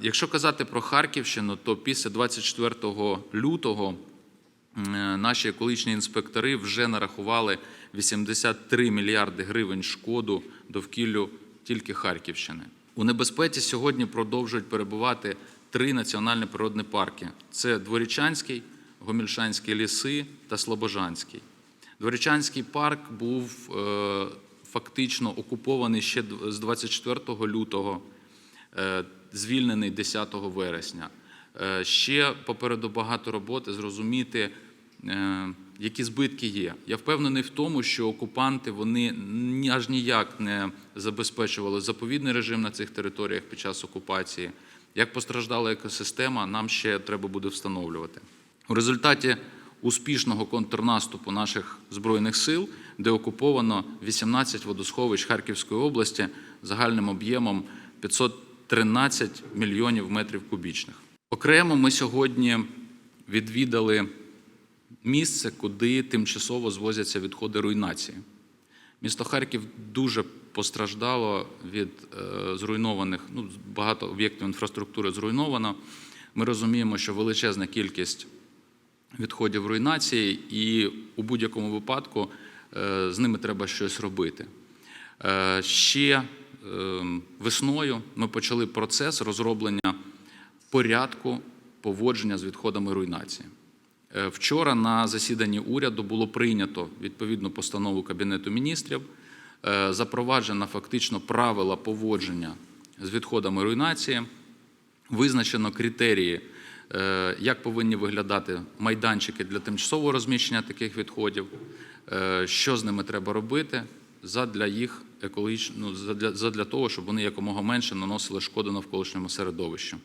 Якщо казати про Харківщину, то після 24 лютого е, наші екологічні інспектори вже нарахували 83 мільярди гривень шкоду довкіллю тільки Харківщини. У небезпеці сьогодні продовжують перебувати три національні природні парки: це Дворічанський, Гомільшанські ліси та Слобожанський. Дворічанський парк був е, фактично окупований ще з 24 лютого, е, звільнений 10 вересня. Е, Ще попереду багато роботи зрозуміти, е, які збитки є. Я впевнений в тому, що окупанти вони аж ніяк не забезпечували заповідний режим на цих територіях під час окупації. Як постраждала екосистема, нам ще треба буде встановлювати. У результаті успішного контрнаступу наших збройних сил, де окуповано 18 водосховищ Харківської області загальним об'ємом 513 мільйонів метрів кубічних. Окремо ми сьогодні відвідали місце, куди тимчасово звозяться відходи руйнації. Місто Харків дуже постраждало від е, зруйнованих, ну, багато об'єктів інфраструктури зруйновано. Ми розуміємо, що величезна кількість відходів руйнації, і у будь-якому випадку е, з ними треба щось робити. Е, Ще весною ми почали процес розроблення порядку поводження з відходами руйнації. Е, Вчора на засіданні уряду було прийнято відповідну постанову Кабінету міністрів, е, запроваджено фактично правила поводження з відходами руйнації, визначено критерії, е, як повинні виглядати майданчики для тимчасового розміщення таких відходів, що з ними треба робити задля їх екологічно, ну, задля, задля того, щоб вони якомога менше наносили шкоду навколишньому середовищу.